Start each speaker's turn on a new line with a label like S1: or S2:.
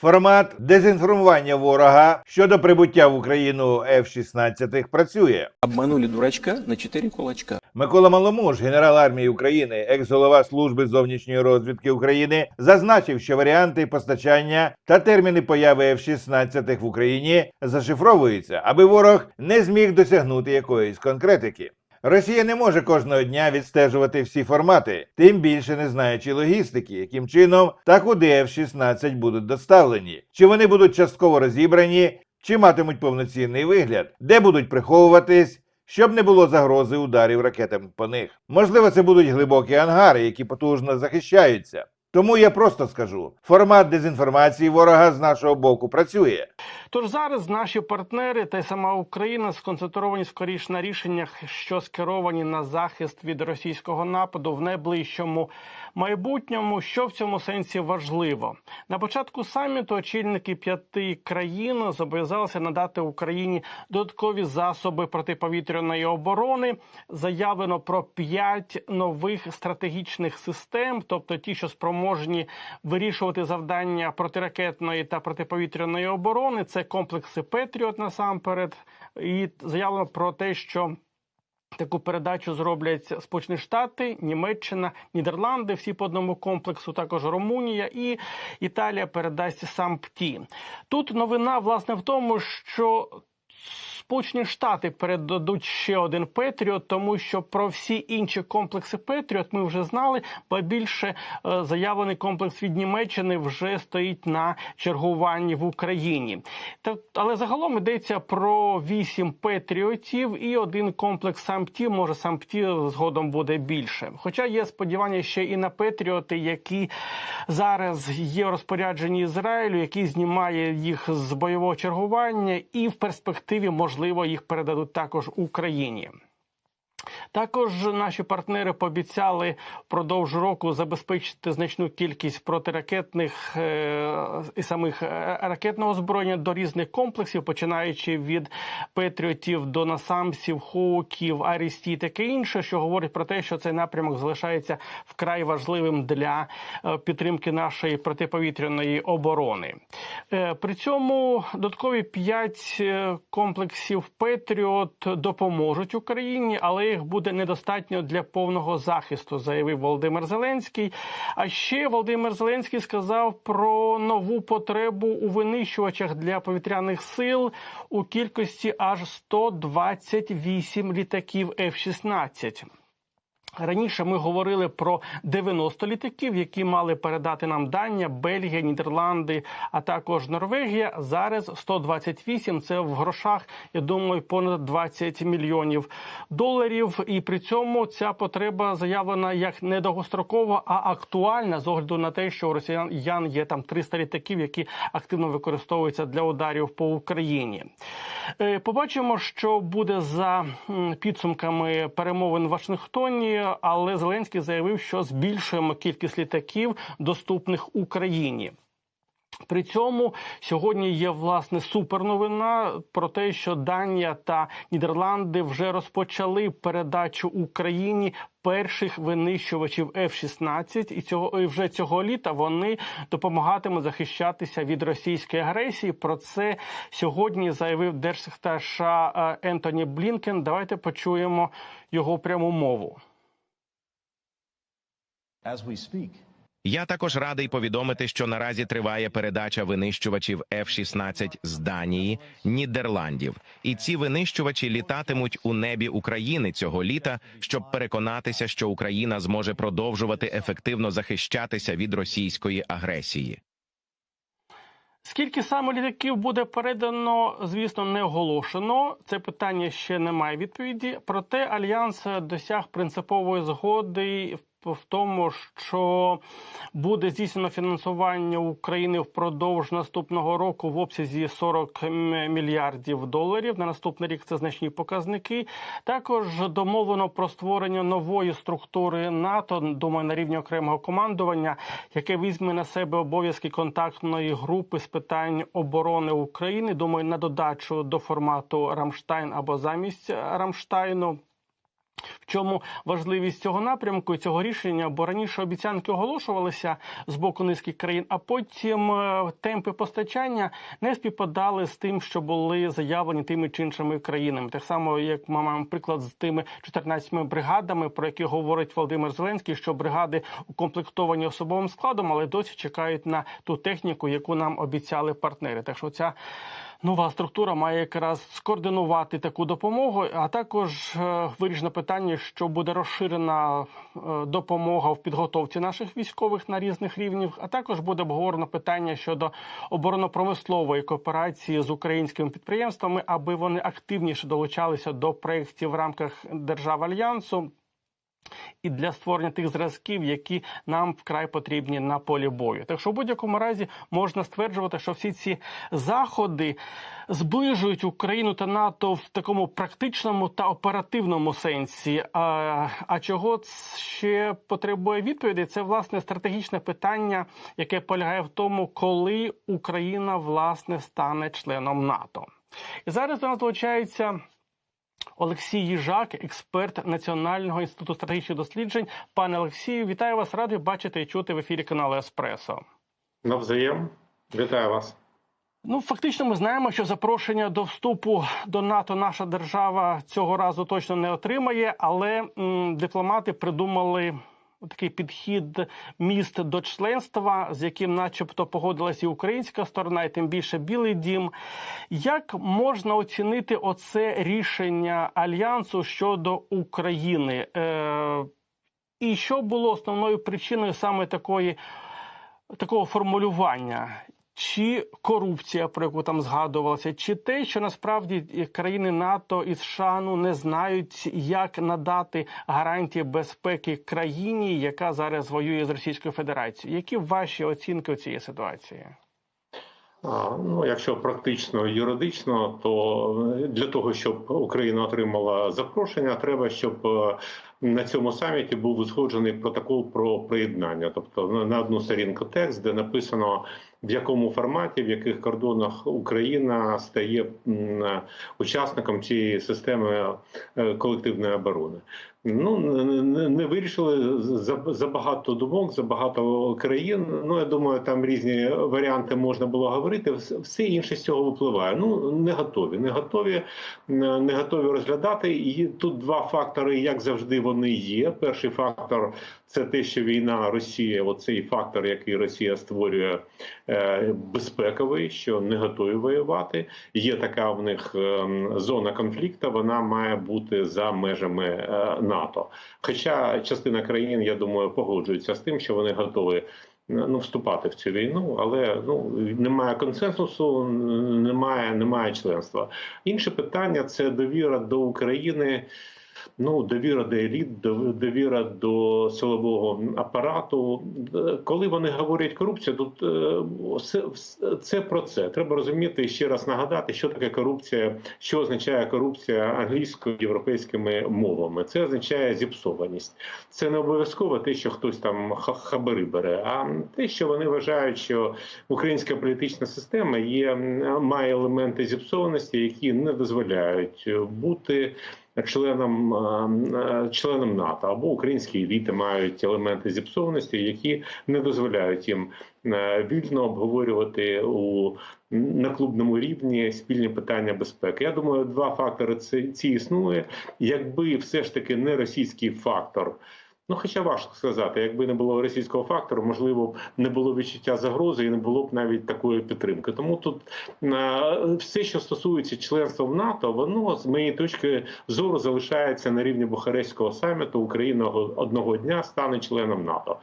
S1: Формат дезінформування ворога щодо прибуття в Україну F-16 працює.
S2: Обманули дурачка на четыре кулачка.
S1: Микола Маломуж, генерал армії України, екс-голова служби зовнішньої розвідки України, зазначив, що варіанти постачання та терміни появи F-16 в Україні зашифровуються, аби ворог не зміг досягнути якоїсь конкретики. Росія не може кожного дня відстежувати всі формати, тим більше не знаючи логістики, яким чином та куди F-16 будуть доставлені, чи вони будуть частково розібрані, чи матимуть повноцінний вигляд, де будуть приховуватись, щоб не було загрози ударів ракетами по них. Можливо, це будуть глибокі ангари, які потужно захищаються. Тому я просто скажу: формат дезінформації ворога з нашого боку працює.
S3: Тож зараз наші партнери та й сама Україна сконцентровані скоріш на рішеннях, що скеровані на захист від російського нападу в найближчому майбутньому. Що в цьому сенсі важливо на початку саміту очільники п'яти країн зобов'язалися надати Україні додаткові засоби протиповітряної оборони. Заявлено про п'ять нових стратегічних систем, тобто ті, що спроможні вирішувати завдання протиракетної та протиповітряної оборони. Це комплекси Петріот насамперед, і заявлено про те, що. Таку передачу зроблять Сполучені Штати, Німеччина, Нідерланди, всі по одному комплексу, також Румунія і Італія передасть сам ПТІ. Тут новина власне в тому, що Сполучені Штати передадуть ще один Петріот, тому що про всі інші комплекси Петріот ми вже знали, бо більше е, заявлений комплекс від Німеччини вже стоїть на чергуванні в Україні. Але загалом йдеться про вісім Петріотів і один комплекс сампті. Може сампті згодом буде більше. Хоча є сподівання ще і на Петріоти, які зараз є в розпорядженні Ізраїлю, який знімає їх з бойового чергування, і в перспективі можливо їх передадуть також Україні. Також наші партнери пообіцяли впродовж року забезпечити значну кількість протиракетних е, і самих е, ракетного озброєння до різних комплексів, починаючи від Петріотів до насамсів, хоуків, Арісті таке інше, що говорить про те, що цей напрямок залишається вкрай важливим для е, підтримки нашої протиповітряної оборони. При цьому додаткові п'ять комплексів Петріот допоможуть Україні, але їх буде недостатньо для повного захисту, заявив Володимир Зеленський. А ще Володимир Зеленський сказав про нову потребу у винищувачах для повітряних сил у кількості аж 128 літаків F-16. Раніше ми говорили про 90 літаків, які мали передати нам Данія, Бельгія, Нідерланди, а також Норвегія. Зараз 128, Це в грошах. Я думаю, понад 20 мільйонів доларів. І при цьому ця потреба заявлена як не довгострокова, а актуальна з огляду на те, що у росіян є там 300 літаків, які активно використовуються для ударів по Україні. Е, Побачимо, що буде за підсумками перемовин в Вашингтоні. Але Зеленський заявив, що збільшуємо кількість літаків, доступних Україні. При цьому сьогодні є власне суперновина про те, що Данія та Нідерланди вже розпочали передачу Україні перших винищувачів F-16, і цього і вже цього літа вони допомагатимуть захищатися від російської агресії. Про це сьогодні заявив держсекретар США е, Ентоні Блінкен. Давайте почуємо його пряму мову.
S4: Я також радий повідомити, що наразі триває передача винищувачів F-16 з Данії, Нідерландів, і ці винищувачі літатимуть у небі України цього літа, щоб переконатися, що Україна зможе продовжувати ефективно захищатися від російської агресії.
S3: Скільки саме літаків буде передано, звісно, не оголошено. Це питання ще немає відповіді. Проте альянс досяг принципової згоди в в тому, що буде здійснено фінансування України впродовж наступного року в обсязі 40 мільярдів доларів. На наступний рік це значні показники. Також домовлено про створення нової структури НАТО, думаю, на рівні окремого командування, яке візьме на себе обов'язки контактної групи з питань оборони України. Думаю, на додачу до формату Рамштайн або замість Рамштайну. Чому важливість цього напрямку і цього рішення? Бо раніше обіцянки оголошувалися з боку низки країн, а потім е, темпи постачання не співпадали з тим, що були заявлені тими чи іншими країнами. Так само, як ми маємо приклад з тими 14 бригадами, про які говорить Володимир Зеленський, що бригади укомплектовані особовим складом, але досі чекають на ту техніку, яку нам обіцяли партнери. Так що ця нова структура має якраз скоординувати таку допомогу, а також е, вирішено питання, що буде розширена е, допомога в підготовці наших військових на різних рівнях. А також буде обговорено питання щодо оборонно-промислової кооперації з українськими підприємствами, аби вони активніше долучалися до проєктів в рамках держав альянсу. І для створення тих зразків, які нам вкрай потрібні на полі бою. Так що в будь-якому разі можна стверджувати, що всі ці заходи зближують Україну та НАТО в такому практичному та оперативному сенсі. А, а чого ще потребує відповіді? Це власне стратегічне питання, яке полягає в тому, коли Україна власне стане членом НАТО. І зараз до нас долучається. Олексій Їжак, експерт Національного інституту стратегічних досліджень. Пане Олексію, вітаю вас, радий бачити і чути в ефірі каналу Еспресо.
S5: Навзаєм. Вітаю вас.
S3: Ну, фактично, ми знаємо, що запрошення до вступу до НАТО наша держава цього разу точно не отримає, але м, дипломати придумали такий підхід міст до членства, з яким, начебто, погодилась і українська сторона, і тим більше Білий Дім. Як можна оцінити оце рішення альянсу щодо України? Е, і що було основною причиною саме такої, такого формулювання? Чи корупція, про яку там згадувалося, чи те, що насправді країни НАТО і США ну, не знають, як надати гарантії безпеки країні, яка зараз воює з Російською Федерацією? Які ваші оцінки у цієї ситуації?
S5: Ну, якщо практично юридично, то е, для того, щоб Україна отримала запрошення, треба, щоб е, на цьому саміті був узгоджений протокол про приєднання, тобто на- на одну сторінку текст, де написано в якому форматі, в яких кордонах Україна стає учасником цієї системи е, колективної оборони. Ну не, не- вирішили за, за багато думок, за багато країн. Ну я думаю, там різні варіанти можна було говорити. Вс- Все інше з цього випливає. Ну не готові, не готові, е, не готові розглядати. І тут два фактори, як завжди, вони є. Перший фактор це те, що війна Росія, оцей фактор, який Росія створює, е, безпековий, що не готові воювати. Є така в них ем, зона конфлікту, вона має бути за межами е, НАТО. Хоча частина країн, я думаю, погоджується з тим, що вони готові. Ну, вступати в цю війну, але ну немає консенсусу, немає, немає членства. Інше питання це довіра до України. Ну, довіра до еліт, дов- довіра до силового апарату. Е, Коли вони говорять корупція, тут е, це про це. Треба розуміти і ще раз нагадати, що таке корупція, що означає корупція англійською європейськими мовами. Це означає зіпсованість. Це не обов'язково те, що хтось там ха- хабари бере, а те, що вони вважають, що українська політична система є має елементи зіпсованості, які не дозволяють бути членам е, НАТО або українські еліти мають елементи зіпсованості, які не дозволяють їм е, вільно обговорювати у на клубному рівні спільні питання безпеки. Я думаю, два фактори це ці існує. Якби все ж таки не російський фактор. Ну, хоча важко сказати, якби не було російського фактору, можливо, б не було відчуття загрози і не було б навіть такої підтримки. Тому тут е, все, що стосується членства в НАТО, воно з моєї точки зору залишається на рівні Бухарестського саміту. Україна одного дня стане членом НАТО.